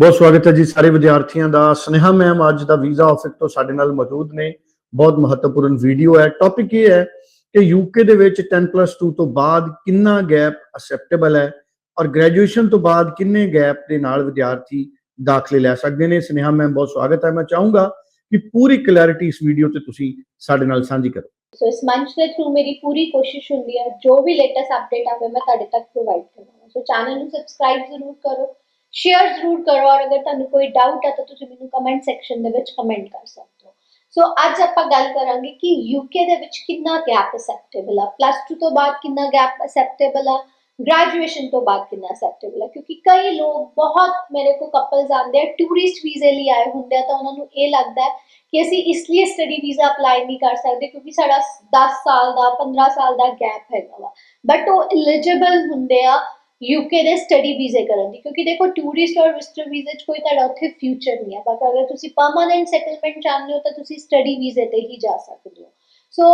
ਬਹੁਤ ਸਵਾਗਤ ਹੈ ਜੀ ਸਾਰੇ ਵਿਦਿਆਰਥੀਆਂ ਦਾ। ਸਨੇਹਾ ਮੈਮ ਅੱਜ ਦਾ ਵੀਜ਼ਾ ਆਫਿਸ ਤੋਂ ਸਾਡੇ ਨਾਲ ਮੌਜੂਦ ਨੇ। ਬਹੁਤ ਮਹੱਤਵਪੂਰਨ ਵੀਡੀਓ ਹੈ। ਟੌਪਿਕ ਇਹ ਹੈ ਕਿ ਯੂਕੇ ਦੇ ਵਿੱਚ 10+2 ਤੋਂ ਬਾਅਦ ਕਿੰਨਾ ਗੈਪ ਅਸੈਪਟੇਬਲ ਹੈ ਔਰ ਗ੍ਰੈਜੂਏਸ਼ਨ ਤੋਂ ਬਾਅਦ ਕਿੰਨੇ ਗੈਪ ਦੇ ਨਾਲ ਵਿਦਿਆਰਥੀ ਦਾਖਲੇ ਲੈ ਸਕਦੇ ਨੇ। ਸਨੇਹਾ ਮੈਮ, ਬਹੁਤ ਸਵਾਗਤ ਹੈ। ਮੈਂ ਚਾਹੂੰਗਾ ਕਿ ਪੂਰੀ ਕਲੈਰਿਟੀ ਇਸ ਵੀਡੀਓ ਤੇ ਤੁਸੀਂ ਸਾਡੇ ਨਾਲ ਸਾਂਝੀ ਕਰੋ। ਸੋ ਇਸ ਮੰਚ ਦੇ ਥਰੂ ਮੇਰੀ ਪੂਰੀ ਕੋਸ਼ਿਸ਼ ਹੁੰਦੀ ਹੈ। ਜੋ ਵੀ ਲੇਟੈਸਟ ਅਪਡੇਟ ਆਵੇ, ਮੈਂ ਤੁਹਾਡੇ ਤੱਕ ਪ੍ਰੋਵਾਈਡ ਕਰਾਂਗਾ। ਸੋ ਚੈਨਲ ਨੂੰ ਸਬਸਕ੍ਰਾਈਬ ਜ਼ਰੂਰ ਕਰੋ। ਸ਼ੇਅਰ ਜ਼ਰੂਰ ਕਰੋ ਔਰ ਅਗਰ ਤੁਹਾਨੂੰ ਕੋਈ ਡਾਊਟ ਹੈ ਤਾਂ ਤੁਸੀਂ ਮੈਨੂੰ ਕਮੈਂਟ ਸੈਕਸ਼ਨ ਦੇ ਵਿੱਚ ਕਮੈਂਟ ਕਰ ਸਕਦੇ ਹੋ। ਸੋ ਅੱਜ ਆਪਾਂ ਗੱਲ ਕਰਾਂਗੇ ਕਿ ਯੂਕੇ ਦੇ ਵਿੱਚ ਕਿੰਨਾ ਗੈਪ ਅਸੈਪਟੇਬਲ ਆ। ਪਲੱਸ 2 ਤੋਂ ਬਾਅਦ ਕਿੰਨਾ ਗੈਪ ਅਸੈਪਟੇਬਲ ਆ? ਗ੍ਰੈਜੂਏਸ਼ਨ ਤੋਂ ਬਾਅਦ ਕਿੰਨਾ ਅਸੈਪਟੇਬਲ ਹੈ ਕਿਉਂਕਿ ਕਈ ਲੋਕ ਬਹੁਤ ਮੇਰੇ ਕੋਲ ਕਪਲਸ ਆਉਂਦੇ ਆ ਟੂਰਿਸਟ ਵੀਜ਼ੇ ਲਈ ਆਏ ਹੁੰਦੇ ਆ ਤਾਂ ਉਹਨਾਂ ਨੂੰ ਇਹ ਲੱਗਦਾ ਹੈ ਕਿ ਅਸੀਂ ਇਸ ਲਈ ਸਟੱਡੀ ਵੀਜ਼ਾ ਅਪਲਾਈ ਨਹੀਂ ਕਰ ਸਕਦੇ ਕਿਉਂਕਿ ਸਾਡਾ 10 ਸਾਲ ਦਾ 15 ਸਾਲ ਦਾ ਗੈਪ ਹੈਗਾ ਵਾ। ਬਟ ਉਹ ਐਲੀਜੀਬਲ ਹੁੰਦੇ ਆ ਯੂਕੇ ਦੇ ਸਟੱਡੀ ਵੀਜ਼ੇ ਕਰਨ ਦੀ, ਕਿਉਂਕਿ ਦੇਖੋ ਟੂਰਿਸਟ ਔਰ ਵਿਜ਼ਟਰ ਵੀਜ਼ੇ 'ਚ ਕੋਈ ਤੁਹਾਡਾ ਉੱਥੇ ਫਿਊਚਰ ਨਹੀਂ ਹੈ। ਬਟ ਅਗਰ ਤੁਸੀਂ ਪਰਮਾਨੈਂਟ ਸੈਟਲਮੈਂਟ ਚਾਹੁੰਦੇ ਹੋ ਤਾਂ ਤੁਸੀਂ ਸਟੱਡੀ ਵੀਜ਼ੇ ਤੇ ਹੀ ਜਾ ਸਕਦੇ ਹੋ। ਸੋ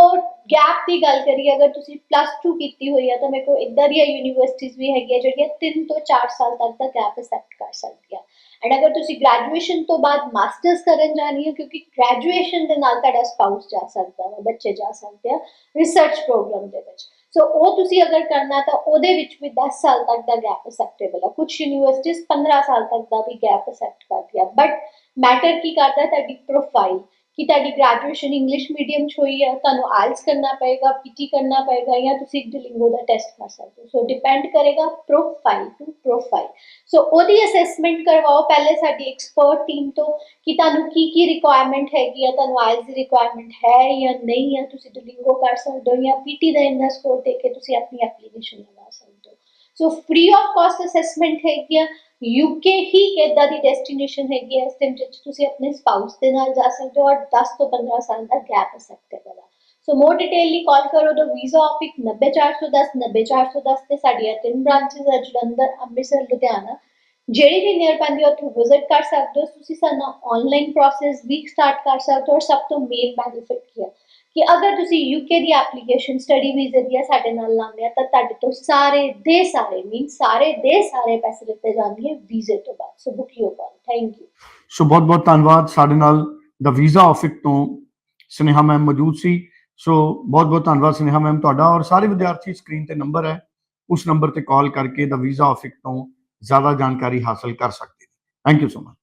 ਗੈਪ ਦੀ ਗੱਲ ਕਰੀਏ, ਅਗਰ ਤੁਸੀਂ ਪਲੱਸ 2 ਕੀਤੀ ਹੋਈ ਹੈ ਤਾਂ ਮੇਰੇ ਕੋਲ ਇਦਾਂ ਦੀਆਂ ਯੂਨੀਵਰਸਿਟੀਆਂ ਵੀ ਹੈਗੀਆਂ ਜਿਹੜੀਆਂ 3 ਤੋਂ 4 ਸਾਲ ਤੱਕ ਦਾ ਗੈਪ ਅਸੈਪਟ ਕਰ ਸਕਦੀਆਂ। ਐਂਡ ਅਗਰ ਤੁਸੀਂ ਗ੍ਰੈਜੂਏਸ਼ਨ ਤੋਂ ਬਾਅਦ ਮਾਸਟਰਸ ਕਰਨ ਜਾਣੀ ਹੈ, ਕਿਉਂਕਿ ਗ੍ਰੈਜੂਏਸ਼ਨ ਦੇ ਨਾਲ ਤੁਹਾਡਾ ਸਪਾਊਸ ਜਾ ਸਕਦਾ ਹੈ ਬੱਚੇ ਜਾ ਸਕਦੇ ਆ ਰਿਸਰਚ ਪ੍ਰੋਗਰਾਮ ਦੇ ਵਿੱਚ। ਸੋ ਉਹ ਤੁਸੀਂ ਅਗਰ ਕਰਨਾ ਤਾਂ ਉਹਦੇ ਵਿੱਚ ਵੀ 10 ਸਾਲ ਤੱਕ ਦਾ ਗੈਪ ਅਸੈਪਟੇਬਲ ਹੈ ਕੁਝ ਯੂਨੀਵਰਸਿਟੀਆਂ 15 ਸਾਲ ਤੱਕ ਦਾ ਵੀ ਗੈਪ ਅਸੈਪਟ ਕਰਦੀ ਕਰਦੀਆਂ ਬਟ ਮੈਟਰ ਕੀ ਕਰਦਾ ਤੁਹਾਡੀ ਪ੍ਰੋਫਾਈਲ ਕਿ ਤੁਹਾਡੀ ਗ੍ਰੈਜੂਏਸ਼ਨ ਇੰਗਲਿਸ਼ ਮੀਡੀਅਮ 'ਚ ਹੋਈ ਹੈ, ਤੁਹਾਨੂੰ ਆਇਲਸ ਕਰਨਾ ਪਏਗਾ ਪੀਟੀ ਕਰਨਾ ਪਏਗਾ ਜਾਂ ਤੁਸੀਂ ਡਿਲਿੰਗੋ ਦਾ ਟੈਸਟ ਕਰ ਸਕਦੇ ਹੋ। ਸੋ ਡਿਪੈਂਡ ਕਰੇਗਾ ਪ੍ਰੋਫਾਈਲ ਟੂ ਪ੍ਰੋਫਾਈਲ ਸੋ ਉਹਦੀ ਅਸੈਸਮੈਂਟ ਕਰਵਾਓ ਪਹਿਲੇ ਸਾਡੀ ਐਕਸਪਰਟ ਟੀਮ ਤੋਂ ਕਿ ਤੁਹਾਨੂੰ ਕੀ ਕੀ ਰਿਕੁਆਇਰਮੈਂਟ ਹੈਗੀ ਆ, ਤੁਹਾਨੂੰ ਆਇਲਸ ਦੀ ਰਿਕੁਆਇਰਮੈਂਟ ਹੈ ਜਾਂ ਨਹੀਂ ਹੈ ਤੁਸੀਂ ਡਿਲਿੰਗੋ ਕਰ ਸਕਦੇ ਹੋ ਜਾਂ ਪੀਟੀ ਦਾ ਇੰਨਾ ਸਕੋਰ ਦੇ ਕੇ ਤੁਸੀਂ ਆਪਣੀ ਐਪਲੀਕੇਸ਼ਨ ਲਗਾ ਸਕਦੇ ਹੋ। So free of cost assessment ਹੈਗੀ ਆ ਯੂਕੇ ਹੀ ਇਦਾਂ ਦੀ ਡੈਸਟੀਨੇਸ਼ਨ ਹੈਗੀ ਹੈ ਇਸ ਦੇ ਵਿੱਚ ਤੁਸੀਂ ਆਪਣੇ ਸਪਾਊਸ ਦੇ ਨਾਲ ਜਾ ਸਕਦੇ ਹੋ ਔਰ 10 ਤੋਂ 15 ਸਾਲ ਦਾ ਗੈਪ ਅਸੈਪਟੇਬਲ ਹੈ ਸੋ ਮੋਰ ਡਿਟੇਲਲੀ ਕਾਲ ਕਰੋ ਦਾ ਵੀਜ਼ਾ ਆਫਿਸ 90410 90410 ਤੇ ਸਾਡੀਆਂ ਤਿੰਨ ਬ੍ਰਾਂਚਸ ਹੈ ਜਲੰਧਰ, ਅੰਮ੍ਰਿਤਸਰ, ਲੁਧਿਆਣਾ। ਜਿਹੜੀ ਵੀ ਨੀਅਰ ਪੈਂਦੀ ਹੈ ਉੱਥੇ ਵਿਜ਼ਿਟ ਕਰ ਸਕਦੇ ਹੋ ਤੁਸੀਂ ਸਾਡਾ ਆਨਲਾਈਨ ਪ੍ਰੋਸੈਸ ਵੀ ਸਟਾਰਟ ਕਰ ਸਕਦੇ ਹੋ ਔਰ ਸਭ ਤੋਂ ਮੇਨ ਬੈਨੀਫਿਟ ਕੀ ਹੈ ਕਿ ਅਗਰ ਤੁਸੀਂ ਯੂਕੇ ਦੀ ਐਪਲੀਕੇਸ਼ਨ ਸਟੱਡੀ ਵੀਜ਼ੇ ਦੀ ਸਾਡੇ ਨਾਲ ਲਾਉਂਦੇ ਆ, ਤਾਂ ਤੁਹਾਡੇ ਤੋਂ ਸਾਰੇ ਦੇ ਸਾਰੇ ਮੀਨ ਸਾਰੇ ਦੇ ਸਾਰੇ ਪੈਸੇ ਲਿੱਤੇ ਜਾਂਦੇ ਵੀਜ਼ੇ ਤੋਂ ਬਾਅਦ। So book you call thank you so ਬਹੁਤ ਬਹੁਤ ਧੰਨਵਾਦ ਸਾਡੇ ਨਾਲ। ਦਾ ਵੀਜ਼ਾ ਆਫਿਸ ਤੋਂ ਸੁਨੇਹਾ ਮੈਮ ਮੌਜੂਦ ਸੀ। ਸੋ ਬਹੁਤ ਬਹੁਤ ਧੰਨਵਾਦ ਸੁਨੇਹਾ ਮੈਮ ਤੁਹਾਡਾ। ਔਰ ਸਾਰੇ ਵਿਦਿਆਰਥੀ ਸਕਰੀਨ ਤੇ ਨੰਬਰ ਹੈ। ਉਸ ਨੰਬਰ ਤੇ ਕਾਲ ਕਰਕੇ ਦਾ ਵੀਜ਼ਾ ਆਫਿਸ ਤੋਂ ਜ਼ਿਆਦਾ ਜਾਣਕਾਰੀ ਹਾਸਲ ਕਰ ਸਕਦੇ ਨੇ। Thank you so much